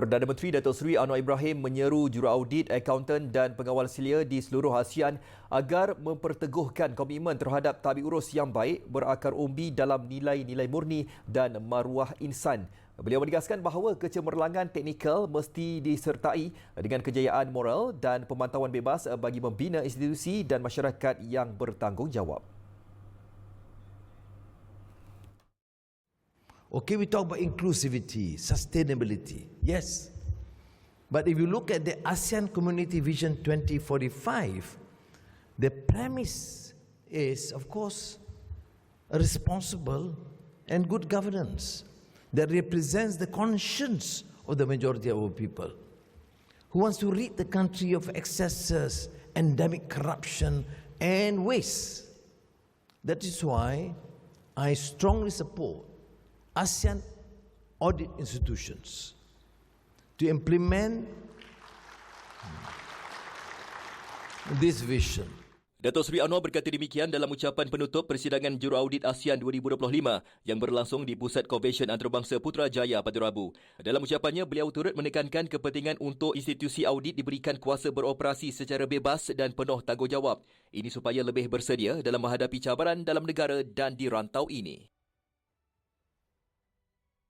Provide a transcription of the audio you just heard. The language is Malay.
Perdana Menteri Datuk Seri Anwar Ibrahim menyeru juruaudit, akaunten dan pengawal silia di seluruh ASEAN agar memperteguhkan komitmen terhadap tabik urus yang baik berakar umbi dalam nilai-nilai murni dan maruah insan. Beliau menegaskan bahawa kecemerlangan teknikal mesti disertai dengan kejayaan moral dan pemantauan bebas bagi membina institusi dan masyarakat yang bertanggungjawab. Okay, we talk about inclusivity, sustainability. Yes. But if you look at the ASEAN Community Vision 2045, the premise is, of course, a responsible and good governance that represents the conscience of the majority of our people who wants to rid the country of excesses, endemic corruption, and waste. That is why I strongly support ASEAN audit institutions to implement this vision. Datuk Seri Anwar berkata demikian dalam ucapan penutup persidangan Juruaudit ASEAN 2025 yang berlangsung di Pusat Konvensyen Antarabangsa Putrajaya pada Rabu. Dalam ucapannya, beliau turut menekankan kepentingan untuk institusi audit diberikan kuasa beroperasi secara bebas dan penuh tanggungjawab. Ini supaya lebih bersedia dalam menghadapi cabaran dalam negara dan di rantau ini.